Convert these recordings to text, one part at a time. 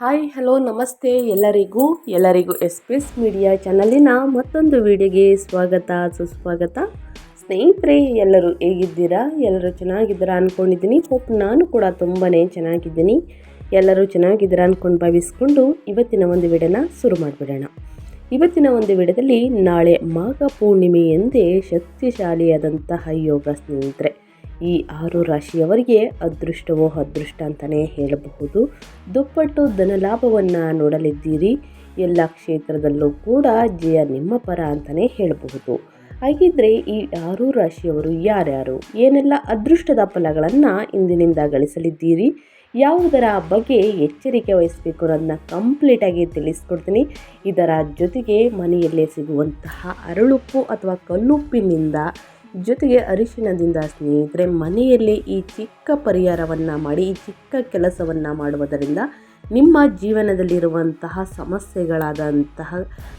Hi, hello, ನಮಸ್ತೆ ಎಲ್ಲರಿಗೂ. ಎಲ್ಲರಿಗೂ ಎಸ್ ಪಿ ಎಸ್ ಮೀಡಿಯಾ ಚಾನಲಿನ ಮತ್ತೊಂದು ವಿಡಿಯೋಗೆ ಸ್ವಾಗತ, ಸುಸ್ವಾಗತ. ಸ್ನೇಹಿತರೆ, ಎಲ್ಲರೂ ಹೇಗಿದ್ದೀರಾ? ಎಲ್ಲರೂ ಚೆನ್ನಾಗಿದ್ದೀರಾ ಅಂದ್ಕೊಂಡಿದ್ದೀನಿ ಹೋಪ್ ನಾನು ಕೂಡ ತುಂಬಾ ಚೆನ್ನಾಗಿದ್ದೀನಿ. ಎಲ್ಲರೂ ಚೆನ್ನಾಗಿದ್ದೀರಾ ಅಂದ್ಕೊಂಡು ಭಾವಿಸ್ಕೊಂಡು ಇವತ್ತಿನ ಒಂದು ವಿಡಿಯೋನ ಶುರು ಮಾಡಿಬಿಡೋಣ. ಇವತ್ತಿನ ಒಂದು ವಿಡಿಯೋದಲ್ಲಿ ನಾಳೆ ಮಾಘ ಪೂರ್ಣಿಮೆ ಎಂದೇ ಶಕ್ತಿಶಾಲಿಯಾದಂತಹ ಯೋಗ ಸ್ನೇಹಿತರೆ. ಈ ಆರು ರಾಶಿಯವರಿಗೆ ಅದೃಷ್ಟವೋ ಅದೃಷ್ಟ ಅಂತಲೇ ಹೇಳಬಹುದು. ದುಪ್ಪಟ್ಟು ಧನಲಾಭವನ್ನು ನೋಡಲಿದ್ದೀರಿ. ಎಲ್ಲ ಕ್ಷೇತ್ರದಲ್ಲೂ ಕೂಡ ಜಯ ನಿಮ್ಮ ಪರ ಅಂತಲೇ ಹೇಳಬಹುದು. ಹಾಗಿದ್ರೆ ಈ ಆರು ರಾಶಿಯವರು ಯಾರ್ಯಾರು? ಏನೆಲ್ಲ ಅದೃಷ್ಟದ ಫಲಗಳನ್ನು ಇಂದಿನಿಂದ ಗಳಿಸಲಿದ್ದೀರಿ? ಯಾವುದರ ಬಗ್ಗೆ ಎಚ್ಚರಿಕೆ ವಹಿಸಬೇಕು ಅನ್ನೋದನ್ನ ಕಂಪ್ಲೀಟಾಗಿ ತಿಳಿಸ್ಕೊಡ್ತೀನಿ. ಇದರ ಜೊತೆಗೆ ಮನೆಯಲ್ಲೇ ಸಿಗುವಂತಹ ಅರಳುಪ್ಪು ಅಥವಾ ಕಲ್ಲುಪ್ಪಿನಿಂದ ಜೊತೆಗೆ ಅರಿಶಿಣದಿಂದ ಸ್ನೇಹಿತರೆ, ಮನೆಯಲ್ಲೇ ಈ ಚಿಕ್ಕ ಪರಿಹಾರವನ್ನು ಮಾಡಿ, ಈ ಚಿಕ್ಕ ಕೆಲಸವನ್ನು ಮಾಡುವುದರಿಂದ ನಿಮ್ಮ ಜೀವನದಲ್ಲಿರುವಂತಹ ಸಮಸ್ಯೆಗಳಾದಂತಹ,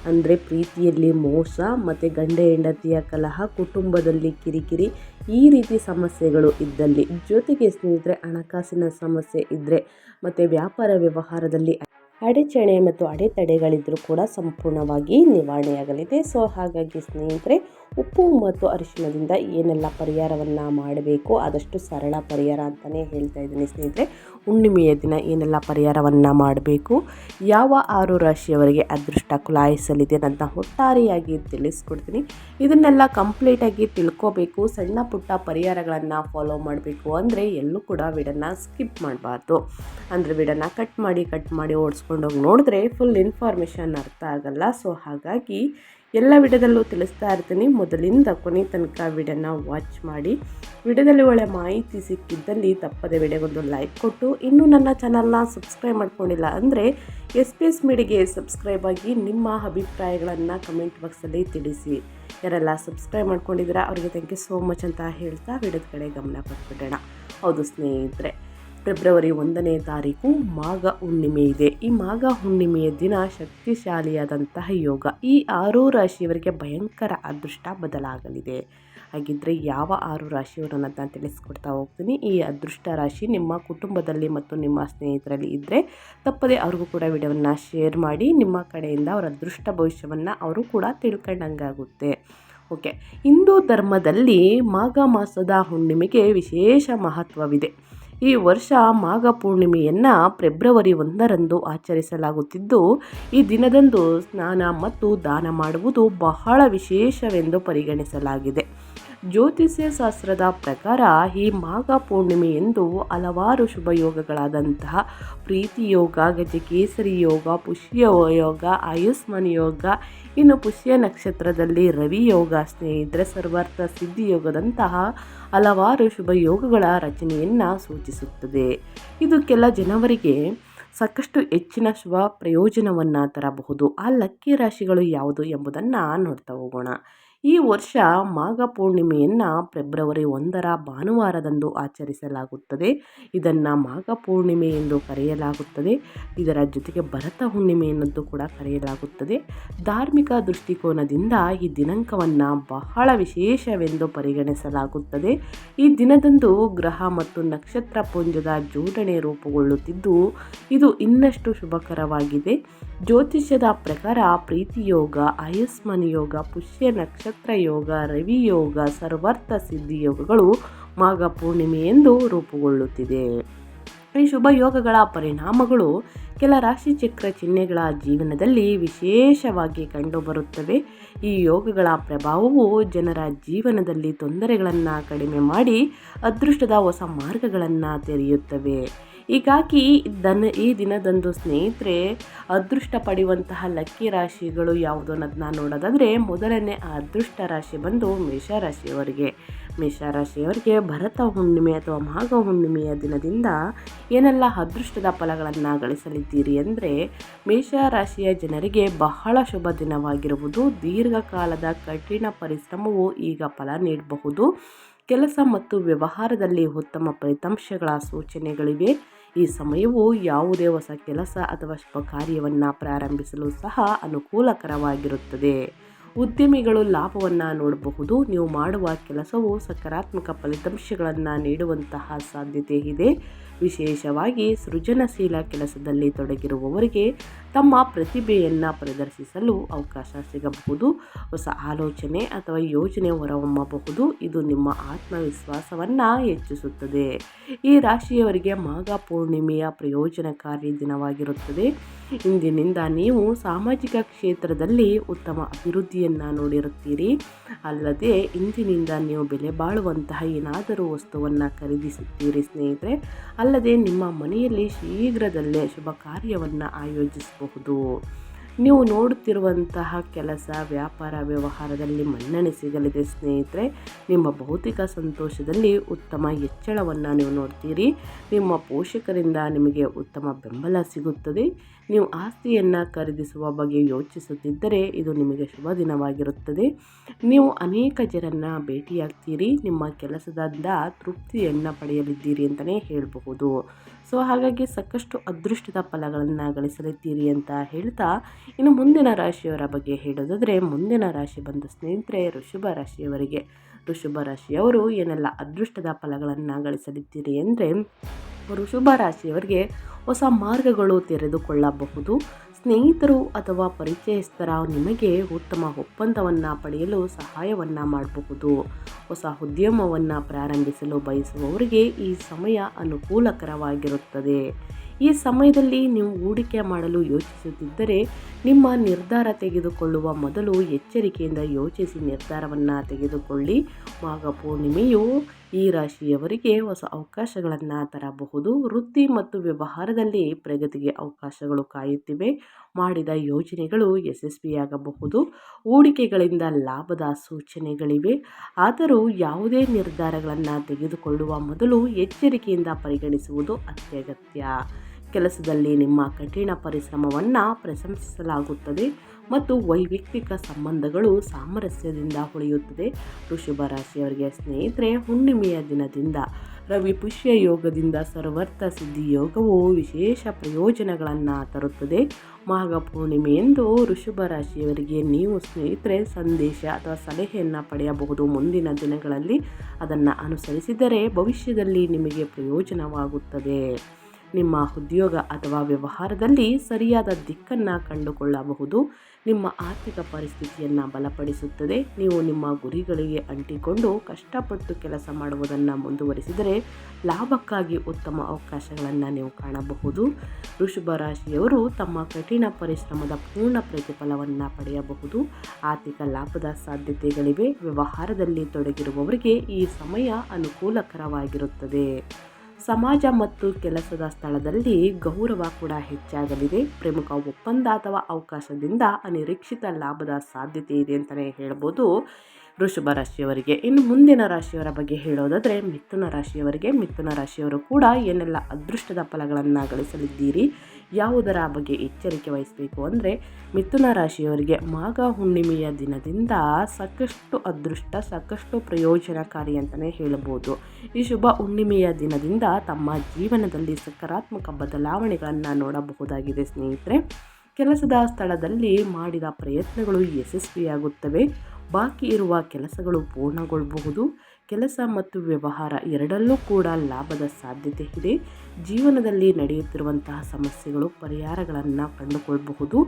ಅಂದರೆ ಪ್ರೀತಿಯಲ್ಲಿ ಮೋಸ ಮತ್ತು ಗಂಡ ಹೆಂಡತಿಯ ಕಲಹ, ಕುಟುಂಬದಲ್ಲಿ ಕಿರಿಕಿರಿ, ಈ ರೀತಿ ಸಮಸ್ಯೆಗಳು ಇದ್ದಲ್ಲಿ ಜೊತೆಗೆ ಸ್ನೇಹಿತರೆ, ಹಣಕಾಸಿನ ಸಮಸ್ಯೆ ಇದ್ದರೆ ಮತ್ತು ವ್ಯಾಪಾರ ವ್ಯವಹಾರದಲ್ಲಿ ಅಡಚಣೆ ಮತ್ತು ಅಡೆತಡೆಗಳಿದ್ದರೂ ಕೂಡ ಸಂಪೂರ್ಣವಾಗಿ ನಿವಾರಣೆಯಾಗಲಿದೆ. ಸೊ, ಹಾಗಾಗಿ ಸ್ನೇಹಿತರೆ, ಉಪ್ಪು ಮತ್ತು ಅರಿಶಿಣದಿಂದ ಏನೆಲ್ಲ ಪರಿಹಾರವನ್ನು ಮಾಡಬೇಕು, ಆದಷ್ಟು ಸರಳ ಪರಿಹಾರ ಅಂತಲೇ ಹೇಳ್ತಾ ಇದ್ದೀನಿ ಸ್ನೇಹಿತರೆ. ಹುಣ್ಣಿಮೆಯ ದಿನ ಏನೆಲ್ಲ ಪರಿಹಾರವನ್ನು ಮಾಡಬೇಕು? ಯಾವ ಆರು ರಾಶಿಯವರಿಗೆ ಅದೃಷ್ಟ ಕುಲಾಯಿಸಲಿದೆ ಅಂತ ಒಟ್ಟಾರೆಯಾಗಿ ತಿಳಿಸ್ಕೊಡ್ತೀನಿ. ಇದನ್ನೆಲ್ಲ ಕಂಪ್ಲೀಟಾಗಿ ತಿಳ್ಕೋಬೇಕು. ಸಣ್ಣ ಪುಟ್ಟ ಪರಿಹಾರಗಳನ್ನು ಫಾಲೋ ಮಾಡಬೇಕು ಅಂದರೆ ಎಲ್ಲೂ ಕೂಡ ವಿಡನ್ನು ಸ್ಕಿಪ್ ಮಾಡಬಾರ್ದು. ಅಂದರೆ ವಿಡನ್ನು ಕಟ್ ಮಾಡಿ ಕಟ್ ಮಾಡಿ ಓಡಿಸ್ಕೊಂಡೋಗಿ ನೋಡಿದ್ರೆ ಫುಲ್ ಇನ್ಫಾರ್ಮೇಷನ್ ಅರ್ಥ ಆಗಲ್ಲ. ಸೊ ಹಾಗಾಗಿ ಎಲ್ಲ ವಿಡಿಯೋದಲ್ಲೂ ತಿಳಿಸ್ತಾ ಇರ್ತೀನಿ. ಮೊದಲಿಂದ ಕೊನೆ ತನಕ ವಿಡಿಯೋನ ವಾಚ್ ಮಾಡಿ. ವಿಡಿಯೋದಲ್ಲಿ ಒಳ್ಳೆ ಮಾಹಿತಿ ಸಿಕ್ಕಿದ್ದಲ್ಲಿ ತಪ್ಪದೆ ವಿಡಿಯೋಗೊಂದು ಲೈಕ್ ಕೊಟ್ಟು, ಇನ್ನೂ ನನ್ನ ಚಾನಲ್ನ ಸಬ್ಸ್ಕ್ರೈಬ್ ಮಾಡ್ಕೊಂಡಿಲ್ಲ ಅಂದರೆ ಎಸ್ ಪಿ ಎಸ್ ಮೀಡಿಗೆ ಸಬ್ಸ್ಕ್ರೈಬ್ ಆಗಿ ನಿಮ್ಮ ಅಭಿಪ್ರಾಯಗಳನ್ನು ಕಮೆಂಟ್ ಬಾಕ್ಸಲ್ಲಿ ತಿಳಿಸಿ. ಯಾರೆಲ್ಲ ಸಬ್ಸ್ಕ್ರೈಬ್ ಮಾಡ್ಕೊಂಡಿದ್ದೀರಾ, ಅವರಿಗೆ ಥ್ಯಾಂಕ್ ಯು ಸೋ ಮಚ್ ಅಂತ ಹೇಳ್ತಾ ವಿಡಿಯೋದ ಕಡೆ ಗಮನ ಕೊಟ್ಬಿಡೋಣ. ಹೌದು ಸ್ನೇಹಿತರೆ ಫೆಬ್ರವರಿ ಒಂದನೇ ತಾರೀಕು ಮಾಘ ಹುಣ್ಣಿಮೆ ಇದೆ. ಈ ಮಾಘ ಹುಣ್ಣಿಮೆಯ ದಿನ ಶಕ್ತಿಶಾಲಿಯಾದಂತಹ ಯೋಗ. ಈ ಆರು ರಾಶಿಯವರಿಗೆ ಭಯಂಕರ ಅದೃಷ್ಟ ಬದಲಾಗಲಿದೆ. ಹಾಗಿದ್ದರೆ ಯಾವ ಆರು ರಾಶಿಯವರನ್ನು ನಾನು ತಿಳಿಸ್ಕೊಡ್ತಾ ಹೋಗ್ತೀನಿ. ಈ ಅದೃಷ್ಟ ರಾಶಿ ನಿಮ್ಮ ಕುಟುಂಬದಲ್ಲಿ ಮತ್ತು ನಿಮ್ಮ ಸ್ನೇಹಿತರಲ್ಲಿ ಇದ್ದರೆ ತಪ್ಪದೆ ಅವ್ರಿಗೂ ಕೂಡ ವಿಡಿಯೋವನ್ನು ಶೇರ್ ಮಾಡಿ, ನಿಮ್ಮ ಕಡೆಯಿಂದ ಅವರ ಅದೃಷ್ಟ ಭವಿಷ್ಯವನ್ನು ಅವರು ಕೂಡ ತಿಳ್ಕೊಂಡಂಗಾಗುತ್ತೆ. ಓಕೆ. ಹಿಂದೂ ಧರ್ಮದಲ್ಲಿ ಮಾಘ ಮಾಸದ ಹುಣ್ಣಿಮೆಗೆ ವಿಶೇಷ ಮಹತ್ವವಿದೆ. ಈ ವರ್ಷ ಮಾಘ ಪೂರ್ಣಿಮೆಯನ್ನು ಫೆಬ್ರವರಿ ಒಂದರಂದು ಆಚರಿಸಲಾಗುತ್ತಿದ್ದು, ಈ ದಿನದಂದು ಸ್ನಾನ ಮತ್ತು ದಾನ ಮಾಡುವುದು ಬಹಳ ವಿಶೇಷವೆಂದು ಪರಿಗಣಿಸಲಾಗಿದೆ. ಜ್ಯೋತಿಷ್ಯ ಶಾಸ್ತ್ರದ ಪ್ರಕಾರ ಈ ಮಾಘ ಪೂರ್ಣಿಮೆಯೆಂದು ಹಲವಾರು ಶುಭ ಯೋಗಗಳಾದಂತಹ ಪ್ರೀತಿ ಯೋಗ, ಗಜಕೇಸರಿ ಯೋಗ, ಪುಷ್ಯ ಯೋಗ, ಆಯುಷ್ಮಾನ್ ಯೋಗ, ಇನ್ನು ಪುಷ್ಯ ನಕ್ಷತ್ರದಲ್ಲಿ ರವಿ ಯೋಗ, ಸ್ನೇಹಿತರೆ, ಸರ್ವಾರ್ಥ ಸಿದ್ಧಿ ಯೋಗದಂತಹ ಹಲವಾರು ಶುಭ ಯೋಗಗಳ ರಚನೆಯನ್ನು ಸೂಚಿಸುತ್ತದೆ. ಇದು ಕೆಲ ಜನವರಿಗೆ ಸಾಕಷ್ಟು ಹೆಚ್ಚಿನ ಶುಭ ಪ್ರಯೋಜನವನ್ನು ತರಬಹುದು. ಆ ಲಕ್ಕಿ ರಾಶಿಗಳು ಯಾವುದು ಎಂಬುದನ್ನು ನೋಡ್ತಾ ಹೋಗೋಣ. ಈ ವರ್ಷ ಮಾಘ ಪೂರ್ಣಿಮೆಯನ್ನು ಫೆಬ್ರವರಿ ಒಂದರ ಭಾನುವಾರದಂದು ಆಚರಿಸಲಾಗುತ್ತದೆ. ಇದನ್ನು ಮಾಘ ಪೂರ್ಣಿಮೆ ಎಂದು ಕರೆಯಲಾಗುತ್ತದೆ. ಇದರ ಜೊತೆಗೆ ಭರತ ಹುಣ್ಣಿಮೆ ಎನ್ನದ್ದು ಕೂಡ ಕರೆಯಲಾಗುತ್ತದೆ. ಧಾರ್ಮಿಕ ದೃಷ್ಟಿಕೋನದಿಂದ ಈ ದಿನಾಂಕವನ್ನು ಬಹಳ ವಿಶೇಷವೆಂದು ಪರಿಗಣಿಸಲಾಗುತ್ತದೆ. ಈ ದಿನದಂದು ಗ್ರಹ ಮತ್ತು ನಕ್ಷತ್ರ ಪುಂಜದ ಜೋಡಣೆ ರೂಪುಗೊಳ್ಳುತ್ತಿದ್ದು, ಇದು ಇನ್ನಷ್ಟು ಶುಭಕರವಾಗಿದೆ. ಜ್ಯೋತಿಷ್ಯದ ಪ್ರಕಾರ ಪ್ರೀತಿಯೋಗ ಆಯುಷ್ಮಾನ್ ಯೋಗ ಪುಷ್ಯ ನಕ್ಷತ್ರ ಯೋಗ ರವಿಯೋಗ ಸರ್ವರ್ಥ ಸರ್ವಾರ್ಥ ಸಿದ್ಧಿ ಯೋಗಗಳು ಮಾಘ ಪೂರ್ಣಿಮೆ ಎಂದು ರೂಪುಗೊಳ್ಳುತ್ತಿದೆ. ಈ ಶುಭ ಯೋಗಗಳ ಪರಿಣಾಮಗಳು ಕೆಲ ರಾಶಿಚಕ್ರ ಚಿಹ್ನೆಗಳ ಜೀವನದಲ್ಲಿ ವಿಶೇಷವಾಗಿ ಕಂಡುಬರುತ್ತವೆ. ಈ ಯೋಗಗಳ ಪ್ರಭಾವವು ಜನರ ಜೀವನದಲ್ಲಿ ತೊಂದರೆಗಳನ್ನು ಕಡಿಮೆ ಮಾಡಿ, ಅದೃಷ್ಟದ ಹೊಸ ಮಾರ್ಗಗಳನ್ನು ತೆರೆಯುತ್ತವೆ. ಹೀಗಾಗಿ ದನ, ಈ ದಿನದಂದು ಸ್ನೇಹಿತರೆ, ಅದೃಷ್ಟ ಪಡೆಯುವಂತಹ ಲಕ್ಕಿ ರಾಶಿಗಳು ಯಾವುದು ಅನ್ನೋದನ್ನ ನೋಡೋದಾದರೆ, ಮೊದಲನೇ ಅದೃಷ್ಟ ರಾಶಿ ಬಂದು ಮೇಷರಾಶಿಯವರಿಗೆ. ಮೇಷರಾಶಿಯವರಿಗೆ ಭರತ ಹುಣ್ಣಿಮೆ ಅಥವಾ ಮಾಘ ಹುಣ್ಣಿಮೆಯ ದಿನದಿಂದ ಏನೆಲ್ಲ ಅದೃಷ್ಟದ ಫಲಗಳನ್ನು ಗಳಿಸಲಿದ್ದೀರಿ ಅಂದರೆ, ಮೇಷರಾಶಿಯ ಜನರಿಗೆ ಬಹಳ ಶುಭ ದಿನವಾಗಿರುವುದು, ದೀರ್ಘಕಾಲದ ಕಠಿಣ ಪರಿಶ್ರಮವು ಈಗ ಫಲ ನೀಡಬಹುದು. ಕೆಲಸ ಮತ್ತು ವ್ಯವಹಾರದಲ್ಲಿ ಉತ್ತಮ ಫಲಿತಾಂಶಗಳ ಸೂಚನೆಗಳಿವೆ. ಈ ಸಮಯವು ಯಾವುದೇ ಹೊಸ ಕೆಲಸ ಅಥವಾ ಶುಭ ಕಾರ್ಯವನ್ನು ಪ್ರಾರಂಭಿಸಲು ಸಹ ಅನುಕೂಲಕರವಾಗಿರುತ್ತದೆ. ಉದ್ಯಮಿಗಳು ಲಾಭವನ್ನು ನೋಡಬಹುದು. ನೀವು ಮಾಡುವ ಕೆಲಸವು ಸಕಾರಾತ್ಮಕ ಫಲಿತಾಂಶಗಳನ್ನು ನೀಡುವಂತಹ ಸಾಧ್ಯತೆ ಇದೆ. ವಿಶೇಷವಾಗಿ ಸೃಜನಶೀಲ ಕೆಲಸದಲ್ಲಿ ತೊಡಗಿರುವವರಿಗೆ ತಮ್ಮ ಪ್ರತಿಭೆಯನ್ನು ಪ್ರದರ್ಶಿಸಲು ಅವಕಾಶ ಸಿಗಬಹುದು. ಹೊಸ ಆಲೋಚನೆ ಅಥವಾ ಯೋಜನೆ ಹೊರಹೊಮ್ಮಬಹುದು. ಇದು ನಿಮ್ಮ ಆತ್ಮವಿಶ್ವಾಸವನ್ನು ಹೆಚ್ಚಿಸುತ್ತದೆ. ಈ ರಾಶಿಯವರಿಗೆ ಮಾಘ ಪೂರ್ಣಿಮೆಯ ಪ್ರಯೋಜನಕಾರಿ ದಿನವಾಗಿರುತ್ತದೆ. ಇಂದಿನಿಂದ ನೀವು ಸಾಮಾಜಿಕ ಕ್ಷೇತ್ರದಲ್ಲಿ ಉತ್ತಮ ಅಭಿವೃದ್ಧಿಯನ್ನು ನೋಡಿರುತ್ತೀರಿ. ಅಲ್ಲದೆ ಇಂದಿನಿಂದ ನೀವು ಬೆಲೆ ಬಾಳುವಂತಹ ಏನಾದರೂ ವಸ್ತುವನ್ನು ಖರೀದಿಸುತ್ತೀರಿ ಸ್ನೇಹಿತರೆ. ಅಲ್ಲದೆ ನಿಮ್ಮ ಮನೆಯಲ್ಲಿ ಶೀಘ್ರದಲ್ಲೇ ಶುಭ ಕಾರ್ಯವನ್ನು ಆಯೋಜಿಸಬಹುದು. ನೀವು ನೋಡುತ್ತಿರುವಂತಹ ಕೆಲಸ, ವ್ಯಾಪಾರ, ವ್ಯವಹಾರದಲ್ಲಿ ಮನ್ನಣೆ ಸಿಗಲಿದೆ ಸ್ನೇಹಿತರೆ. ನಿಮ್ಮ ಭೌತಿಕ ಸಂತೋಷದಲ್ಲಿ ಉತ್ತಮ ಹೆಚ್ಚಳವನ್ನು ನೀವು ನೋಡ್ತೀರಿ. ನಿಮ್ಮ ಪೋಷಕರಿಂದ ನಿಮಗೆ ಉತ್ತಮ ಬೆಂಬಲ ಸಿಗುತ್ತದೆ. ನೀವು ಆಸ್ತಿಯನ್ನು ಖರೀದಿಸುವ ಬಗ್ಗೆ ಯೋಚಿಸುತ್ತಿದ್ದರೆ ಇದು ನಿಮಗೆ ಶುಭ ದಿನವಾಗಿರುತ್ತದೆ. ನೀವು ಅನೇಕ ಜನರನ್ನು ಭೇಟಿಯಾಗ್ತೀರಿ. ನಿಮ್ಮ ಕೆಲಸದಿಂದ ತೃಪ್ತಿಯನ್ನು ಪಡೆಯಲಿದ್ದೀರಿ ಅಂತಲೇ ಹೇಳಬಹುದು. ಸೊ ಹಾಗಾಗಿ ಸಾಕಷ್ಟು ಅದೃಷ್ಟದ ಫಲಗಳನ್ನು ಗಳಿಸಲಿದ್ದೀರಿ ಅಂತ ಹೇಳ್ತಾ ಇನ್ನು ಮುಂದಿನ ರಾಶಿಯವರ ಬಗ್ಗೆ ಹೇಳೋದಾದರೆ ಮುಂದಿನ ರಾಶಿ ಬಂದ ಸ್ನೇಹಿತರೆ ಋಷಭ ರಾಶಿಯವರಿಗೆ. ಋಷಭ ರಾಶಿಯವರು ಏನೆಲ್ಲ ಅದೃಷ್ಟದ ಫಲಗಳನ್ನು ಗಳಿಸಲಿದ್ದೀರಿ ಅಂದರೆ ಋಷಭ ರಾಶಿಯವರಿಗೆ ಹೊಸ ಮಾರ್ಗಗಳು ತೆರೆದುಕೊಳ್ಳಬಹುದು. ಸ್ನೇಹಿತರು ಅಥವಾ ಪರಿಚಯಸ್ಥರ ನಿಮಗೆ ಉತ್ತಮ ಒಪ್ಪಂದವನ್ನು ಪಡೆಯಲು ಸಹಾಯವನ್ನು ಮಾಡಬಹುದು. ಹೊಸ ಉದ್ಯಮವನ್ನು ಪ್ರಾರಂಭಿಸಲು ಬಯಸುವವರಿಗೆ ಈ ಸಮಯ ಅನುಕೂಲಕರವಾಗಿರುತ್ತದೆ. ಈ ಸಮಯದಲ್ಲಿ ನೀವು ಹೂಡಿಕೆ ಮಾಡಲು ಯೋಚಿಸುತ್ತಿದ್ದರೆ ನಿಮ್ಮ ನಿರ್ಧಾರ ತೆಗೆದುಕೊಳ್ಳುವ ಮೊದಲು ಎಚ್ಚರಿಕೆಯಿಂದ ಯೋಚಿಸಿ ನಿರ್ಧಾರವನ್ನು ತೆಗೆದುಕೊಳ್ಳಿ. ಮಾಘ ಪೂರ್ಣಿಮೆಯು ಈ ರಾಶಿಯವರಿಗೆ ಹೊಸ ಅವಕಾಶಗಳನ್ನು ತರಬಹುದು. ವೃತ್ತಿ ಮತ್ತು ವ್ಯವಹಾರದಲ್ಲಿ ಪ್ರಗತಿಗೆ ಅವಕಾಶಗಳು ಕಾಯುತ್ತಿವೆ. ಮಾಡಿದ ಯೋಜನೆಗಳು ಯಶಸ್ವಿಯಾಗಬಹುದು. ಹೂಡಿಕೆಗಳಿಂದ ಲಾಭದ ಸೂಚನೆಗಳಿವೆ. ಆದರೂ ಯಾವುದೇ ನಿರ್ಧಾರಗಳನ್ನು ತೆಗೆದುಕೊಳ್ಳುವ ಮೊದಲು ಎಚ್ಚರಿಕೆಯಿಂದ ಪರಿಗಣಿಸುವುದು ಅತ್ಯಗತ್ಯ. ಕೆಲಸದಲ್ಲಿ ನಿಮ್ಮ ಕಠಿಣ ಪರಿಶ್ರಮವನ್ನು ಪ್ರಶಂಸಿಸಲಾಗುತ್ತದೆ. ಮತ್ತು ವೈಯಕ್ತಿಕ ಸಂಬಂಧಗಳು ಸಾಮರಸ್ಯದಿಂದ ಉಳಿಯುತ್ತದೆ. ವೃಷಭ ರಾಶಿಯವರಿಗೆ ಸ್ನೇಹಿತರೆ, ಹುಣ್ಣಿಮೆಯ ದಿನದಿಂದ ರವಿ ಪುಷ್ಯ ಯೋಗದಿಂದ ಸರ್ವರ್ಥ ಸಿದ್ಧಿ ಯೋಗವು ವಿಶೇಷ ಪ್ರಯೋಜನಗಳನ್ನು ತರುತ್ತದೆ. ಮಾಘ ಪೂರ್ಣಿಮೆಯೆಂದು ಋಷಭ ರಾಶಿಯವರಿಗೆ ನೀವು ಸ್ನೇಹಿತರೆ ಸಂದೇಶ ಅಥವಾ ಸಲಹೆಯನ್ನು ಪಡೆಯಬಹುದು. ಮುಂದಿನ ದಿನಗಳಲ್ಲಿ ಅದನ್ನು ಅನುಸರಿಸಿದರೆ ಭವಿಷ್ಯದಲ್ಲಿ ನಿಮಗೆ ಪ್ರಯೋಜನವಾಗುತ್ತದೆ. ನಿಮ್ಮ ಉದ್ಯೋಗ ಅಥವಾ ವ್ಯವಹಾರದಲ್ಲಿ ಸರಿಯಾದ ದಿಕ್ಕನ್ನು ಕಂಡುಕೊಳ್ಳಬಹುದು. ನಿಮ್ಮ ಆರ್ಥಿಕ ಪರಿಸ್ಥಿತಿಯನ್ನು ಬಲಪಡಿಸುತ್ತದೆ. ನೀವು ನಿಮ್ಮ ಗುರಿಗಳಿಗೆ ಅಂಟಿಕೊಂಡು ಕಷ್ಟಪಟ್ಟು ಕೆಲಸ ಮಾಡುವುದನ್ನು ಮುಂದುವರಿಸಿದರೆ ಲಾಭಕ್ಕಾಗಿ ಉತ್ತಮ ಅವಕಾಶಗಳನ್ನು ನೀವು ಕಾಣಬಹುದು. ವೃಷಭ ರಾಶಿಯವರು ತಮ್ಮ ಕಠಿಣ ಪರಿಶ್ರಮದ ಪೂರ್ಣ ಪ್ರತಿಫಲವನ್ನು ಪಡೆಯಬಹುದು. ಆರ್ಥಿಕ ಲಾಭದ ಸಾಧ್ಯತೆಗಳಿವೆ. ವ್ಯವಹಾರದಲ್ಲಿ ತೊಡಗಿರುವವರಿಗೆ ಈ ಸಮಯ ಅನುಕೂಲಕರವಾಗಿರುತ್ತದೆ. ಸಮಾಜ ಮತ್ತು ಕೆಲಸದ ಸ್ಥಳದಲ್ಲಿ ಗೌರವ ಕೂಡ ಹೆಚ್ಚಾಗಲಿದೆ. ಪ್ರಮುಖ ಒಪ್ಪಂದ ಅಥವಾ ಅವಕಾಶದಿಂದ ಅನಿರೀಕ್ಷಿತ ಲಾಭದ ಸಾಧ್ಯತೆ ಇದೆ ಅಂತಲೇ ಹೇಳ್ಬೋದು. ವೃಷಭ ರಾಶಿಯವರಿಗೆ. ಇನ್ನು ಮುಂದಿನ ರಾಶಿಯವರ ಬಗ್ಗೆ ಹೇಳೋದಾದರೆ ಮಿಥುನ ರಾಶಿಯವರಿಗೆ. ಮಿಥುನ ರಾಶಿಯವರು ಕೂಡ ಏನೆಲ್ಲ ಅದೃಷ್ಟದ ಫಲಗಳನ್ನು ಗಳಿಸಲಿದ್ದೀರಿ? ಯಾವುದರ ಬಗ್ಗೆ ಎಚ್ಚರಿಕೆ ವಹಿಸಬೇಕು ಅಂದರೆ ಮಿಥುನ ರಾಶಿಯವರಿಗೆ ಮಾಘ ಹುಣ್ಣಿಮೆಯ ದಿನದಿಂದ ಸಾಕಷ್ಟು ಅದೃಷ್ಟ, ಸಾಕಷ್ಟು ಪ್ರಯೋಜನಕಾರಿ ಅಂತಲೇ ಹೇಳಬಹುದು. ಈ ಶುಭ ಹುಣ್ಣಿಮೆಯ ದಿನದಿಂದ ತಮ್ಮ ಜೀವನದಲ್ಲಿ ಸಕಾರಾತ್ಮಕ ಬದಲಾವಣೆಗಳನ್ನು ನೋಡಬಹುದಾಗಿದೆ ಸ್ನೇಹಿತರೆ. ಕೆಲಸದ ಸ್ಥಳದಲ್ಲಿ ಮಾಡಿದ ಪ್ರಯತ್ನಗಳು ಯಶಸ್ವಿಯಾಗುತ್ತವೆ. ಬಾಕಿ ಇರುವ ಕೆಲಸಗಳು ಪೂರ್ಣಗೊಳ್ಳಬಹುದು ಕೆಲಸ ಮತ್ತು ವ್ಯವಹಾರ ಎರಡಲ್ಲೂ ಕೂಡ ಲಾಭದ ಸಾಧ್ಯತೆ ಇದೆ. ಜೀವನದಲ್ಲಿ ನಡೆಯುತ್ತಿರುವಂತಹ ಸಮಸ್ಯೆಗಳು ಪರಿಹಾರಗಳನ್ನು ಕಂಡುಕೊಳ್ಳಬಹುದು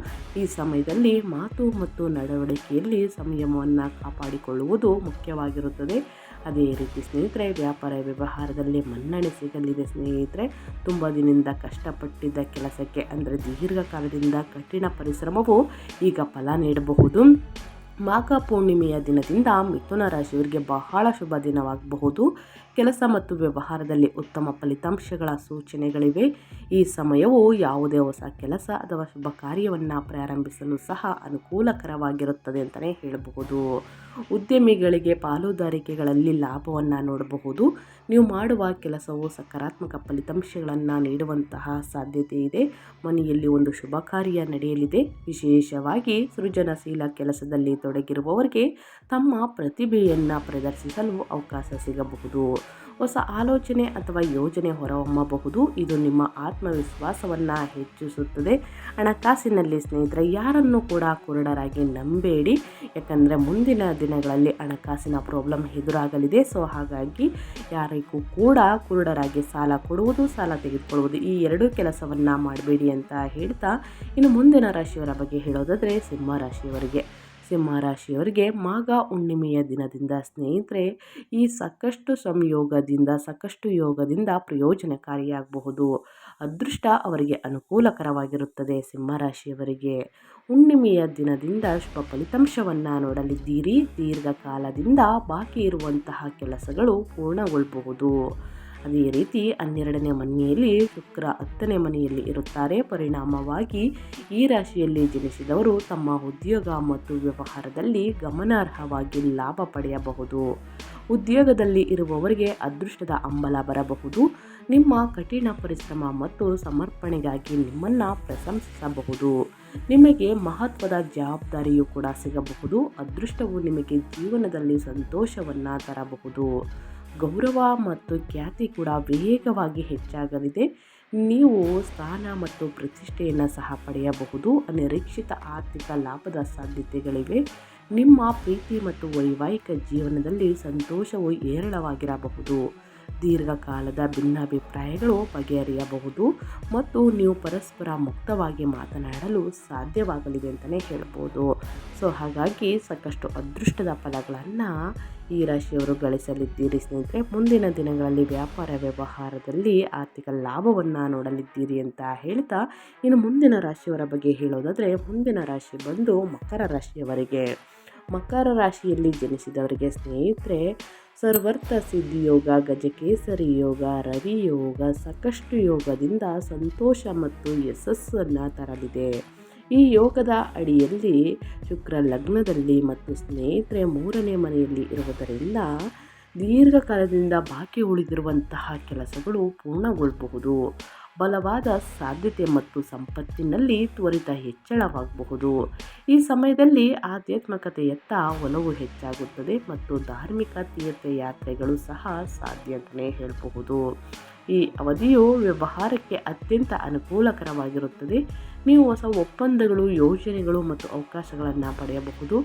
ಈ ಸಮಯದಲ್ಲಿ ಮಾತು ಮತ್ತು ನಡವಳಿಕೆಯಲ್ಲಿ ಸಂಯಮವನ್ನು ಕಾಪಾಡಿಕೊಳ್ಳುವುದು ಮುಖ್ಯವಾಗಿರುತ್ತದೆ. ಅದೇ ರೀತಿ ಸ್ನೇಹಿತರೆ, ವ್ಯಾಪಾರ ವ್ಯವಹಾರದಲ್ಲಿ ಮನ್ನಣೆ ಸಿಗಲಿದೆ ಸ್ನೇಹಿತರೆ. ತುಂಬ ದಿನದಿಂದ ಕಷ್ಟಪಟ್ಟಿದ್ದ ಕೆಲಸಕ್ಕೆ ಅಂದರೆ ದೀರ್ಘಕಾಲದಿಂದ ಕಠಿಣ ಪರಿಶ್ರಮವು ಈಗ ಫಲ ನೀಡಬಹುದು. ಮಾಘ ಪೂರ್ಣಿಮೆಯ ದಿನದಿಂದ ಮಿಥುನ ರಾಶಿಯವರಿಗೆ ಬಹಳ ಶುಭ ದಿನವಾಗಬಹುದು. ಕೆಲಸ ಮತ್ತು ವ್ಯವಹಾರದಲ್ಲಿ ಉತ್ತಮ ಫಲಿತಾಂಶಗಳ ಸೂಚನೆಗಳಿವೆ. ಈ ಸಮಯವು ಯಾವುದೇ ಹೊಸ ಕೆಲಸ ಅಥವಾ ಶುಭ ಕಾರ್ಯವನ್ನು ಪ್ರಾರಂಭಿಸಲು ಸಹ ಅನುಕೂಲಕರವಾಗಿರುತ್ತದೆ ಅಂತಲೇ ಹೇಳಬಹುದು. ಉದ್ಯಮಿಗಳಿಗೆ ಪಾಲುದಾರಿಕೆಗಳಲ್ಲಿ ಲಾಭವನ್ನು ನೋಡಬಹುದು. ನೀವು ಮಾಡುವ ಕೆಲಸವು ಸಕಾರಾತ್ಮಕ ಫಲಿತಾಂಶಗಳನ್ನು ನೀಡುವಂತಹ ಸಾಧ್ಯತೆ ಇದೆ ಮನೆಯಲ್ಲಿ ಒಂದು ಶುಭ ಕಾರ್ಯ ನಡೆಯಲಿದೆ. ವಿಶೇಷವಾಗಿ ಸೃಜನಶೀಲ ಕೆಲಸದಲ್ಲಿ ತೊಡಗಿರುವವರಿಗೆ ತಮ್ಮ ಪ್ರತಿಭೆಯನ್ನು ಪ್ರದರ್ಶಿಸಲು ಅವಕಾಶ ಸಿಗಬಹುದು. ಹೊಸ ಆಲೋಚನೆ ಅಥವಾ ಯೋಜನೆ ಹೊರಹೊಮ್ಮಬಹುದು. ಇದು ನಿಮ್ಮ ಆತ್ಮವಿಶ್ವಾಸವನ್ನು ಹೆಚ್ಚಿಸುತ್ತದೆ. ಹಣಕಾಸಿನಲ್ಲಿ ಸ್ನೇಹಿತರೆ, ಯಾರನ್ನು ಕೂಡ ಕುರುಡರಾಗಿ ನಂಬೇಡಿ. ಯಾಕಂದರೆ ಮುಂದಿನ ದಿನಗಳಲ್ಲಿ ಹಣಕಾಸಿನ ಪ್ರಾಬ್ಲಮ್ ಎದುರಾಗಲಿದೆ. ಸೊ ಹಾಗಾಗಿ ಯಾರಿಗೂ ಕೂಡ ಕುರುಡರಾಗಿ ಸಾಲ ಕೊಡುವುದು, ಸಾಲ ತೆಗೆದುಕೊಳ್ಳುವುದು ಈ ಎರಡೂ ಕೆಲಸವನ್ನು ಮಾಡಬೇಡಿ ಅಂತ ಹೇಳ್ತಾ ಇನ್ನು ಮುಂದಿನ ರಾಶಿಯವರ ಬಗ್ಗೆ ಹೇಳೋದಾದರೆ ಸಿಂಹ ರಾಶಿಯವರಿಗೆ. ಸಿಂಹ ರಾಶಿಯವರಿಗೆ ಮಾಘ ಹುಣ್ಣಿಮೆಯ ದಿನದಿಂದ ಸ್ನೇಹಿತರೆ, ಈ ಸಾಕಷ್ಟು ಸಂಯೋಗದಿಂದ, ಸಾಕಷ್ಟು ಯೋಗದಿಂದ ಪ್ರಯೋಜನಕಾರಿಯಾಗಬಹುದು. ಅದೃಷ್ಟ ಅವರಿಗೆ ಅನುಕೂಲಕರವಾಗಿರುತ್ತದೆ ಸಿಂಹರಾಶಿಯವರಿಗೆ. ಹುಣ್ಣಿಮೆಯ ದಿನದಿಂದ ಶುಭ ಫಲಿತಾಂಶವನ್ನು ನೋಡಲಿದ್ದೀರಿ. ದೀರ್ಘಕಾಲದಿಂದ ಬಾಕಿ ಇರುವಂತಹ ಕೆಲಸಗಳು ಪೂರ್ಣಗೊಳ್ಳಬಹುದು ಅದೇ ರೀತಿ ಹನ್ನೆರಡನೇ ಮನೆಯಲ್ಲಿ ಶುಕ್ರ ಹತ್ತನೇ ಮನೆಯಲ್ಲಿ ಇರುತ್ತಾರೆ. ಪರಿಣಾಮವಾಗಿ ಈ ರಾಶಿಯಲ್ಲಿ ಜನಿಸಿದವರು ತಮ್ಮ ಉದ್ಯೋಗ ಮತ್ತು ವ್ಯವಹಾರದಲ್ಲಿ ಗಮನಾರ್ಹವಾಗಿ ಲಾಭ ಪಡೆಯಬಹುದು. ಉದ್ಯೋಗದಲ್ಲಿ ಇರುವವರಿಗೆ ಅದೃಷ್ಟದ ಅಂಬಲ ಬರಬಹುದು. ನಿಮ್ಮ ಕಠಿಣ ಪರಿಶ್ರಮ ಮತ್ತು ಸಮರ್ಪಣೆಗಾಗಿ ನಿಮ್ಮನ್ನು ಪ್ರಶಂಸಿಸಬಹುದು. ನಿಮಗೆ ಮಹತ್ವದ ಜವಾಬ್ದಾರಿಯು ಕೂಡ ಸಿಗಬಹುದು. ಅದೃಷ್ಟವು ನಿಮಗೆ ಜೀವನದಲ್ಲಿ ಸಂತೋಷವನ್ನು ತರಬಹುದು. ಗೌರವ ಮತ್ತು ಖ್ಯಾತಿ ಕೂಡ ವೇಗವಾಗಿ ಹೆಚ್ಚಾಗಲಿದೆ. ನೀವು ಸ್ಥಾನ ಮತ್ತು ಪ್ರತಿಷ್ಠೆಯನ್ನು ಸಹ ಪಡೆಯಬಹುದು. ಅನಿರೀಕ್ಷಿತ ಆರ್ಥಿಕ ಲಾಭದ ಸಾಧ್ಯತೆಗಳಿವೆ. ನಿಮ್ಮ ಪ್ರೀತಿ ಮತ್ತು ವೈವಾಹಿಕ ಜೀವನದಲ್ಲಿ ಸಂತೋಷವು ಏರಳವಾಗಿರಬಹುದು ದೀರ್ಘಕಾಲದ ಭಿನ್ನಾಭಿಪ್ರಾಯಗಳು ಬಗೆಹರಿಯಬಹುದು ಮತ್ತು ನೀವು ಪರಸ್ಪರ ಮುಕ್ತವಾಗಿ ಮಾತನಾಡಲು ಸಾಧ್ಯವಾಗಲಿದೆ ಅಂತಲೇ ಹೇಳ್ಬೋದು. ಸೊ, ಹಾಗಾಗಿ ಸಾಕಷ್ಟು ಅದೃಷ್ಟದ ಫಲಗಳನ್ನು ಈ ರಾಶಿಯವರು ಗಳಿಸಲಿದ್ದೀರಿ ಸ್ನೇಹಿತರೆ. ಮುಂದಿನ ದಿನಗಳಲ್ಲಿ ವ್ಯಾಪಾರ ವ್ಯವಹಾರದಲ್ಲಿ ಆರ್ಥಿಕ ಲಾಭವನ್ನು ನೋಡಲಿದ್ದೀರಿ ಅಂತ ಹೇಳ್ತಾ, ಇನ್ನು ಮುಂದಿನ ರಾಶಿಯವರ ಬಗ್ಗೆ ಹೇಳೋದಾದರೆ ಮುಂದಿನ ರಾಶಿ ಬಂದು ಮಕರ ರಾಶಿಯವರಿಗೆ. ಮಕರ ರಾಶಿಯಲ್ಲಿ ಜನಿಸಿದವರಿಗೆ ಸ್ನೇಹಿತರೆ, ಸರ್ವರ್ಥ ಸಿದ್ಧಿಯೋಗ ಗಜಕೇಸರಿ ಯೋಗ, ರವಿ ಯೋಗ ಸಾಕಷ್ಟು ಯೋಗದಿಂದ ಸಂತೋಷ ಮತ್ತು ಯಶಸ್ಸನ್ನು ತರಲಿದೆ. ಈ ಯೋಗದ ಅಡಿಯಲ್ಲಿ ಶುಕ್ರ ಲಗ್ನದಲ್ಲಿ ಮತ್ತು ಸ್ನೇಹಿತರೆ, ಮೂರನೇ ಮನೆಯಲ್ಲಿ ಇರುವುದರಿಂದ ದೀರ್ಘಕಾಲದಿಂದ ಬಾಕಿ ಉಳಿದಿರುವಂತಹ ಕೆಲಸಗಳು ಪೂರ್ಣಗೊಳ್ಳಬಹುದು ಬಲವಾದ ಸಾಧ್ಯತೆ ಮತ್ತು ಸಂಪತ್ತಿನಲ್ಲಿ ತ್ವರಿತ ಹೆಚ್ಚಳವಾಗಬಹುದು. ಈ ಸಮಯದಲ್ಲಿ ಆಧ್ಯಾತ್ಮಿಕತೆಯತ್ತ ಒಲವು ಹೆಚ್ಚಾಗುತ್ತದೆ ಮತ್ತು ಧಾರ್ಮಿಕ ತೀರ್ಥಯಾತ್ರೆಗಳು ಸಹ ಸಾಧ್ಯ ಅಂತಲೇ ಹೇಳಬಹುದು. ಈ ಅವಧಿಯು ವ್ಯವಹಾರಕ್ಕೆ ಅತ್ಯಂತ ಅನುಕೂಲಕರವಾಗಿರುತ್ತದೆ. ನೀವು ಹೊಸ ಒಪ್ಪಂದಗಳು, ಯೋಜನೆಗಳು ಮತ್ತು ಅವಕಾಶಗಳನ್ನು ಪಡೆಯಬಹುದು.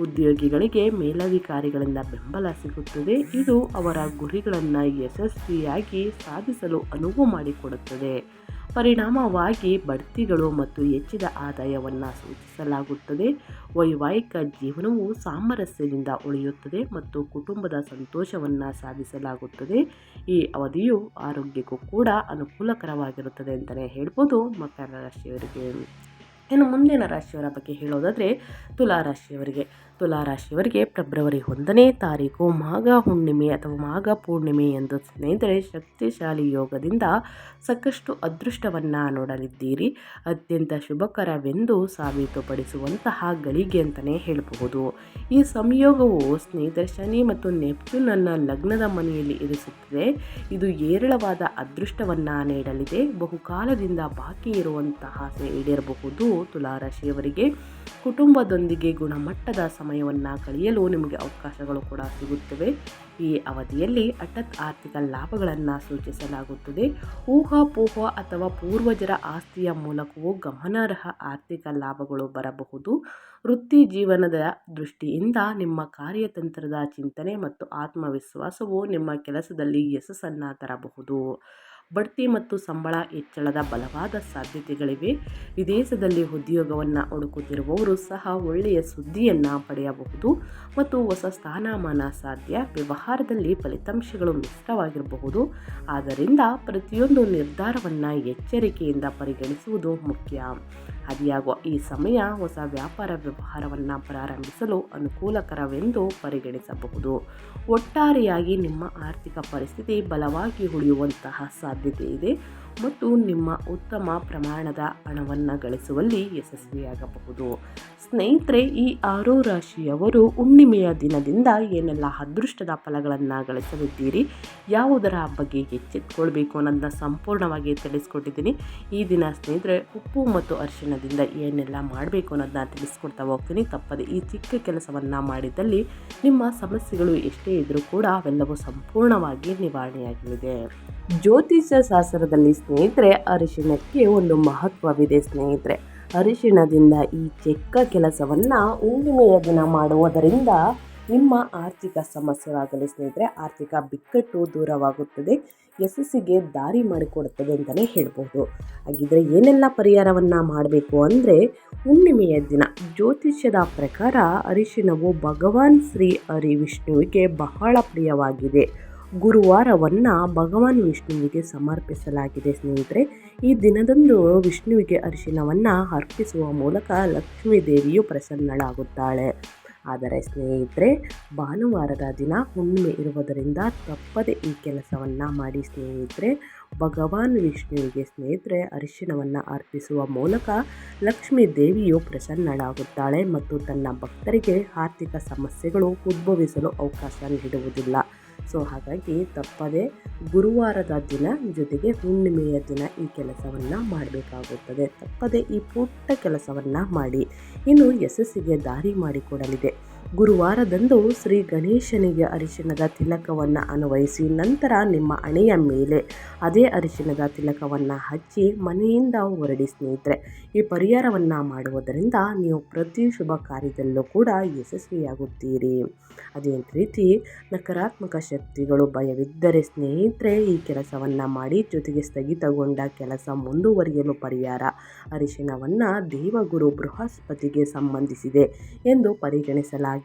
ಉದ್ಯೋಗಿಗಳಿಗೆ ಮೇಲಧಿಕಾರಿಗಳಿಂದ ಬೆಂಬಲ ಸಿಗುತ್ತದೆ. ಇದು ಅವರ ಗುರಿಗಳನ್ನು ಯಶಸ್ವಿಯಾಗಿ ಸಾಧಿಸಲು ಅನುವು ಮಾಡಿಕೊಡುತ್ತದೆ. ಪರಿಣಾಮವಾಗಿ ಬಡ್ತಿಗಳು ಮತ್ತು ಹೆಚ್ಚಿದ ಆದಾಯವನ್ನು ಸೂಚಿಸಲಾಗುತ್ತದೆ. ವೈವಾಹಿಕ ಜೀವನವು ಸಾಮರಸ್ಯದಿಂದ ಉಳಿಯುತ್ತದೆ ಮತ್ತು ಕುಟುಂಬದ ಸಂತೋಷವನ್ನು ಸಾಧಿಸಲಾಗುತ್ತದೆ. ಈ ಅವಧಿಯು ಆರೋಗ್ಯಕ್ಕೂ ಕೂಡ ಅನುಕೂಲಕರವಾಗಿರುತ್ತದೆ ಅಂತಲೇ ಹೇಳ್ಬೋದು. ಮಕರ ರಾಶಿಯವರಿಗೆ ಇನ್ನು ಮುಂದಿನ ರಾಶಿಯವರ ಬಗ್ಗೆ ಹೇಳೋದಾದರೆ ತುಲಾ ರಾಶಿಯವರಿಗೆ ತುಲಾರಾಶಿಯವರಿಗೆ ಫೆಬ್ರವರಿ ಒಂದನೇ ತಾರೀಕು ಮಾಘ ಹುಣ್ಣಿಮೆ ಅಥವಾ ಮಾಘ ಪೂರ್ಣಿಮೆ ಎಂದು ಸ್ನೇಹಿತರೆ ಶಕ್ತಿಶಾಲಿ ಯೋಗದಿಂದ ಸಾಕಷ್ಟು ಅದೃಷ್ಟವನ್ನು ನೋಡಲಿದ್ದೀರಿ. ಅತ್ಯಂತ ಶುಭಕರವೆಂದು ಸಾಬೀತುಪಡಿಸುವಂತಹ ಗಳಿಗೆ ಅಂತಲೇ ಹೇಳಬಹುದು. ಈ ಸಂಯೋಗವು ಸ್ನೇಹಿತರೆ ಶನಿ ಮತ್ತು ನೆಪ್ಚೂನನ್ನು ಲಗ್ನದ ಮನೆಯಲ್ಲಿ ಇರಿಸುತ್ತದೆ. ಇದು ಏರಳವಾದ ಅದೃಷ್ಟವನ್ನು ನೀಡಲಿದೆ. ಬಹುಕಾಲದಿಂದ ಬಾಕಿ ಇರುವಂತಹ ಈಡೇರಬಹುದು ತುಲಾರಾಶಿಯವರಿಗೆ. ಕುಟುಂಬದೊಂದಿಗೆ ಗುಣಮಟ್ಟದ ಸಮಯವನ್ನು ಕಳೆಯಲು ನಿಮಗೆ ಅವಕಾಶಗಳು ಕೂಡ ಸಿಗುತ್ತವೆ. ಈ ಅವಧಿಯಲ್ಲಿ ಹಠಾತ್ ಆರ್ಥಿಕ ಲಾಭಗಳನ್ನು ಸೂಚಿಸಲಾಗುತ್ತದೆ. ಊಹಾಪೋಹ ಅಥವಾ ಪೂರ್ವಜರ ಆಸ್ತಿಯ ಮೂಲಕವೂ ಗಮನಾರ್ಹ ಆರ್ಥಿಕ ಲಾಭಗಳು ಬರಬಹುದು. ವೃತ್ತಿ ಜೀವನದ ದೃಷ್ಟಿಯಿಂದ ನಿಮ್ಮ ಕಾರ್ಯತಂತ್ರದ ಚಿಂತನೆ ಮತ್ತು ಆತ್ಮವಿಶ್ವಾಸವು ನಿಮ್ಮ ಕೆಲಸದಲ್ಲಿ ಯಶಸ್ಸನ್ನು ತರಬಹುದು. ಬಡ್ತಿ ಮತ್ತು ಸಂಬಳ ಹೆಚ್ಚಳದ ಬಲವಾದ ಸಾಧ್ಯತೆಗಳಿವೆ. ವಿದೇಶದಲ್ಲಿ ಉದ್ಯೋಗವನ್ನು ಹುಡುಕುತ್ತಿರುವವರು ಸಹ ಒಳ್ಳೆಯ ಸುದ್ದಿಯನ್ನು ಪಡೆಯಬಹುದು ಮತ್ತು ಹೊಸ ಸ್ಥಾನಮಾನ ಸಾಧ್ಯ ವ್ಯವಹಾರದಲ್ಲಿ ಫಲಿತಾಂಶಗಳು ಮಿಶ್ರವಾಗಿರಬಹುದು. ಆದ್ದರಿಂದ ಪ್ರತಿಯೊಂದು ನಿರ್ಧಾರವನ್ನು ಎಚ್ಚರಿಕೆಯಿಂದ ಪರಿಗಣಿಸುವುದು ಮುಖ್ಯ. ಅದಿಯಾಗುವ ಈ ಸಮಯ ಹೊಸ ವ್ಯಾಪಾರ ವ್ಯವಹಾರವನ್ನು ಪ್ರಾರಂಭಿಸಲು ಅನುಕೂಲಕರವೆಂದು ಪರಿಗಣಿಸಬಹುದು. ಒಟ್ಟಾರೆಯಾಗಿ ನಿಮ್ಮ ಆರ್ಥಿಕ ಪರಿಸ್ಥಿತಿ ಬಲವಾಗಿ ಉಳಿಯುವಂತಹ ಸಾಧ್ಯತೆ ಇದೆ ಮತ್ತು ನಿಮ್ಮ ಉತ್ತಮ ಪ್ರಮಾಣದ ಹಣವನ್ನು ಗಳಿಸುವಲ್ಲಿ ಯಶಸ್ವಿಯಾಗಬಹುದು. ಸ್ನೇಹಿತರೆ, ಈ ಆರೋ ರಾಶಿಯವರು ಹುಣ್ಣಿಮೆಯ ದಿನದಿಂದ ಏನೆಲ್ಲ ಅದೃಷ್ಟದ ಫಲಗಳನ್ನು ಗಳಿಸಲಿದ್ದೀರಿ, ಯಾವುದರ ಬಗ್ಗೆ ಎಚ್ಚೆತ್ಕೊಳ್ಬೇಕು ಅನ್ನೋದನ್ನ ಸಂಪೂರ್ಣವಾಗಿ ತಿಳಿಸ್ಕೊಟ್ಟಿದ್ದೀನಿ. ಈ ದಿನ ಸ್ನೇಹಿತರೆ, ಉಪ್ಪು ಮತ್ತು ಅರಿಶಿಣದಿಂದ ಏನೆಲ್ಲ ಮಾಡಬೇಕು ಅನ್ನೋದನ್ನ ತಿಳಿಸ್ಕೊಡ್ತಾ ಹೋಗ್ತೀನಿ. ತಪ್ಪದೆ ಈ ಚಿಕ್ಕ ಕೆಲಸವನ್ನು ಮಾಡಿದಲ್ಲಿ ನಿಮ್ಮ ಸಮಸ್ಯೆಗಳು ಎಷ್ಟೇ ಇದ್ದರೂ ಕೂಡ ಅವೆಲ್ಲವೂ ಸಂಪೂರ್ಣವಾಗಿ ನಿವಾರಣೆಯಾಗಲಿದೆ. ಜ್ಯೋತಿಷ್ಯ ಶಾಸ್ತ್ರದಲ್ಲಿ ಸ್ನೇಹಿತರೆ, ಅರಿಶಿಣಕ್ಕೆ ಒಂದು ಮಹತ್ವವಿದೆ ಸ್ನೇಹಿತರೆ. ಅರಿಶಿಣದಿಂದ ಈ ಚೆಕ್ಕ ಕೆಲಸವನ್ನು ಹುಣ್ಣಿಮೆಯ ದಿನ ಮಾಡುವುದರಿಂದ ನಿಮ್ಮ ಆರ್ಥಿಕ ಸಮಸ್ಯೆ ಸ್ನೇಹಿತರೆ, ಆರ್ಥಿಕ ಬಿಕ್ಕಟ್ಟು ದೂರವಾಗುತ್ತದೆ, ಯಶಸ್ಸಿಗೆ ದಾರಿ ಮಾಡಿಕೊಡುತ್ತದೆ ಅಂತಲೇ ಹೇಳ್ಬೋದು. ಹಾಗಿದ್ರೆ ಏನೆಲ್ಲ ಪರಿಹಾರವನ್ನು ಮಾಡಬೇಕು ಅಂದರೆ ಹುಣ್ಣಿಮೆಯ ದಿನ. ಜ್ಯೋತಿಷ್ಯದ ಪ್ರಕಾರ ಅರಿಶಿಣವು ಭಗವಾನ್ ಶ್ರೀ ಹರಿ ವಿಷ್ಣುವಿಗೆ ಬಹಳ ಪ್ರಿಯವಾಗಿದೆ. ಗುರುವಾರವನ್ನು ಭಗವಾನ್ ವಿಷ್ಣುವಿಗೆ ಸಮರ್ಪಿಸಲಾಗಿದೆ ಸ್ನೇಹಿತರೆ. ಈ ದಿನದಂದು ವಿಷ್ಣುವಿಗೆ ಅರಿಶಿಣವನ್ನು ಅರ್ಪಿಸುವ ಮೂಲಕ ಲಕ್ಷ್ಮೀ ದೇವಿಯು ಪ್ರಸನ್ನಳಾಗುತ್ತಾಳೆ. ಆದರೆ ಸ್ನೇಹಿತರೆ, ಭಾನುವಾರದ ದಿನ ಹುಣ್ಣಿಮೆ ಇರುವುದರಿಂದ ತಪ್ಪದೆ ಈ ಕೆಲಸವನ್ನು ಮಾಡಿ ಸ್ನೇಹಿತರೆ. ಭಗವಾನ್ ವಿಷ್ಣುವಿಗೆ ಸ್ನೇಹಿತರೆ, ಅರಿಶಿಣವನ್ನು ಅರ್ಪಿಸುವ ಮೂಲಕ ಲಕ್ಷ್ಮೀ ದೇವಿಯು ಪ್ರಸನ್ನಳಾಗುತ್ತಾಳೆ ಮತ್ತು ತನ್ನ ಭಕ್ತರಿಗೆ ಆರ್ಥಿಕ ಸಮಸ್ಯೆಗಳು ಉದ್ಭವಿಸಲು ಅವಕಾಶ ನೀಡುವುದಿಲ್ಲ. ಸೊ ಹಾಗಾಗಿ ತಪ್ಪದೆ ಗುರುವಾರದ ದಿನ ಜೊತೆಗೆ ಹುಣ್ಣಿಮೆಯ ದಿನ ಈ ಕೆಲಸವನ್ನು ಮಾಡಬೇಕಾಗುತ್ತದೆ. ತಪ್ಪದೆ ಈ ಪುಟ್ಟ ಕೆಲಸವನ್ನು ಮಾಡಿ. ಇನ್ನು ಯಶಸ್ಸಿಗೆ ದಾರಿ ಮಾಡಿಕೊಡಲಿದೆ. ಗುರುವಾರದಂದು ಶ್ರೀ ಗಣೇಶನಿಗೆ ಅರಿಶಿಣದ ತಿಲಕವನ್ನು ಅನ್ವಯಿಸಿ ನಂತರ ನಿಮ್ಮ ಹಣೆಯ ಮೇಲೆ ಅದೇ ಅರಿಶಿಣದ ತಿಲಕವನ್ನು ಹಚ್ಚಿ ಮನೆಯಿಂದ ಹೊರಡಿ ಸ್ನೇಹಿತರೆ, ಈ ಪರಿಹಾರವನ್ನು ಮಾಡುವುದರಿಂದ ನೀವು ಪ್ರತಿ ಶುಭ ಕಾರ್ಯದಲ್ಲೂ ಕೂಡ ಯಶಸ್ವಿಯಾಗುತ್ತೀರಿ. ಅದೇ ರೀತಿ ನಕಾರಾತ್ಮಕ ಶಕ್ತಿಗಳು ಭಯವಿದ್ದರೆ ಸ್ನೇಹಿತರೆ, ಈ ಕೆಲಸವನ್ನು ಮಾಡಿ ಜೊತೆಗೆ ಸ್ಥಗಿತಗೊಂಡ ಕೆಲಸ ಮುಂದುವರಿಯಲು ಪರಿಹಾರ ಅರಿಶಿನವನ್ನು ದೇವಗುರು ಬೃಹಸ್ಪತಿಗೆ ಸಂಬಂಧಿಸಿದೆ ಎಂದು ಪರಿಗಣಿಸಲಾಗಿದೆ.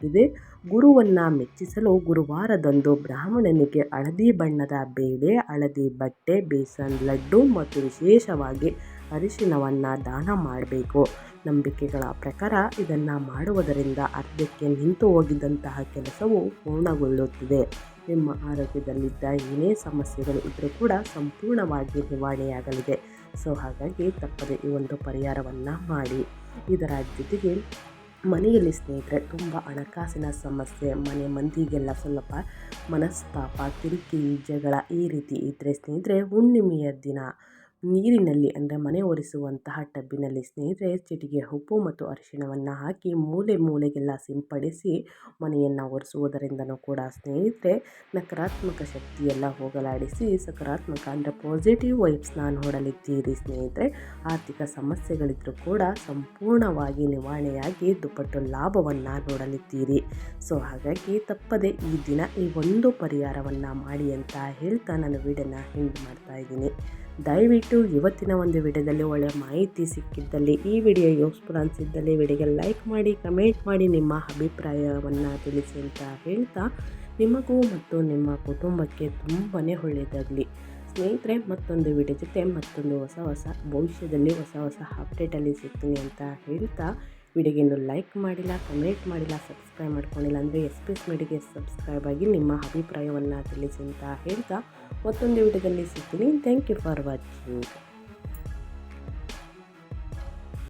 ಗುರುವನ್ನು ಮೆಚ್ಚಿಸಲು ಗುರುವಾರದಂದು ಬ್ರಾಹ್ಮಣನಿಗೆ ಹಳದಿ ಬಣ್ಣದ ಬೇಳೆ, ಹಳದಿ ಬಟ್ಟೆ, ಬೇಸನ್ ಲಡ್ಡು ಮತ್ತು ವಿಶೇಷವಾಗಿ ಅರಿಶಿಣವನ್ನು ದಾನ ಮಾಡಬೇಕು. ನಂಬಿಕೆಗಳ ಪ್ರಕಾರ ಇದನ್ನು ಮಾಡುವುದರಿಂದ ಅರ್ಧಕ್ಕೆ ನಿಂತು ಹೋಗಿದ್ದಂತಹ ಕೆಲಸವು ಪೂರ್ಣಗೊಳ್ಳುತ್ತಿದೆ. ನಿಮ್ಮ ಆರೋಗ್ಯದಲ್ಲಿದ್ದ ಏನೇ ಸಮಸ್ಯೆಗಳು ಇದ್ದರೂ ಕೂಡ ಸಂಪೂರ್ಣವಾಗಿ ನಿವಾರಣೆಯಾಗಲಿದೆ. ಸೊ ಹಾಗಾಗಿ ತಪ್ಪದೆ ಈ ಒಂದು ಪರಿಹಾರವನ್ನು ಮಾಡಿ. ಇದರ ಜೊತೆಗೆ ಮನೆಯಲ್ಲಿ ಸ್ನೇಹಿತರೆ, ತುಂಬ ಹಣಕಾಸಿನ ಸಮಸ್ಯೆ, ಮನೆ ಮಂದಿಗೆಲ್ಲ ಸ್ವಲ್ಪ ಮನಸ್ತಾಪ, ಕಿರಿಕಿರಿ ಜಗಳ ಈ ರೀತಿ ಇದ್ದರೆ ಸ್ನೇಹಿತರೆ ಹುಣ್ಣಿಮೆಯ ದಿನ ನೀರಿನಲ್ಲಿ ಅಂದರೆ ಮನೆ ಒರೆಸುವಂತಹ ಟಬ್ಬಿನಲ್ಲಿ ಸ್ನೇಹಿತರೆ ಚಿಟಿಗೆ ಉಪ್ಪು ಮತ್ತು ಅರಿಶಿಣವನ್ನು ಹಾಕಿ ಮೂಲೆ ಮೂಲೆಗೆಲ್ಲ ಸಿಂಪಡಿಸಿ ಮನೆಯನ್ನು ಒರೆಸುವುದರಿಂದನೂ ಕೂಡ ಸ್ನೇಹಿತರೆ ನಕಾರಾತ್ಮಕ ಶಕ್ತಿಯೆಲ್ಲ ಹೋಗಲಾಡಿಸಿ ಸಕಾರಾತ್ಮಕ ಅಂದರೆ ಪಾಸಿಟಿವ್ ವೈಬ್ಸ್ನ ನೋಡಲಿದ್ದೀರಿ ಸ್ನೇಹಿತರೆ. ಆರ್ಥಿಕ ಸಮಸ್ಯೆಗಳಿದ್ದರೂ ಕೂಡ ಸಂಪೂರ್ಣವಾಗಿ ನಿವಾರಣೆಯಾಗಿ ದುಪ್ಪಟ್ಟು ಲಾಭವನ್ನು ನೋಡಲಿದ್ದೀರಿ. ಸೊ ಹಾಗಾಗಿ ತಪ್ಪದೆ ಈ ದಿನ ಈ ಒಂದು ಪರಿಹಾರವನ್ನು ಮಾಡಿ ಅಂತ ಹೇಳ್ತಾ ನಾನು ವೀಡಿಯೋನ ಎಂಡ್ ಮಾಡ್ತಾ ಇದ್ದೀನಿ. ದಯವಿಟ್ಟು ಇವತ್ತಿನ ಒಂದು ವಿಡಿಯೋದಲ್ಲಿ ಒಳ್ಳೆಯ ಮಾಹಿತಿ ಸಿಕ್ಕಿದ್ದಲ್ಲಿ ಈ ವಿಡಿಯೋ ಯೂಸ್ಫುಲ್ ಅನಿಸಿದ್ದಲ್ಲಿ ವಿಡಿಯೋಗೆ ಲೈಕ್ ಮಾಡಿ, ಕಮೆಂಟ್ ಮಾಡಿ, ನಿಮ್ಮ ಅಭಿಪ್ರಾಯವನ್ನು ತಿಳಿಸಿ ಅಂತ ಹೇಳ್ತಾ ನಿಮಗೂ ಮತ್ತು ನಿಮ್ಮ ಕುಟುಂಬಕ್ಕೆ ತುಂಬಾ ಒಳ್ಳೆಯದಾಗಲಿ. ಸ್ನೇಹಿತರೆ, ಮತ್ತೊಂದು ವಿಡಿಯೋ ಜೊತೆ ಮತ್ತೊಂದು ಹೊಸ ಹೊಸ ಭವಿಷ್ಯದಲ್ಲಿ ಹೊಸ ಹೊಸ ಅಪ್ಡೇಟಲ್ಲಿ ಸಿಗ್ತೀನಿ ಅಂತ ಹೇಳ್ತಾ ವಿಡಿಯೋಗೆ ಇನ್ನೂ ಲೈಕ್ ಮಾಡಿಲ್ಲ, ಕಮೆಂಟ್ ಮಾಡಿಲ್ಲ, ಸಬ್ಸ್ಕ್ರೈಬ್ ಮಾಡ್ಕೊಂಡಿಲ್ಲ ಅಂದರೆ ಎಸ್ ಪಿ ಎಸ್ ಮೀಡಿಗೆ ಸಬ್ಸ್ಕ್ರೈಬ್ ಆಗಿ ನಿಮ್ಮ ಅಭಿಪ್ರಾಯವನ್ನು ತಿಳಿಸಿ ಅಂತ ಹೇಳ್ತಾ ಮತ್ತೊಂದು ವಿಡಿಯೋದಲ್ಲಿ ಸಿಗ್ತೀನಿ. Thank you for watching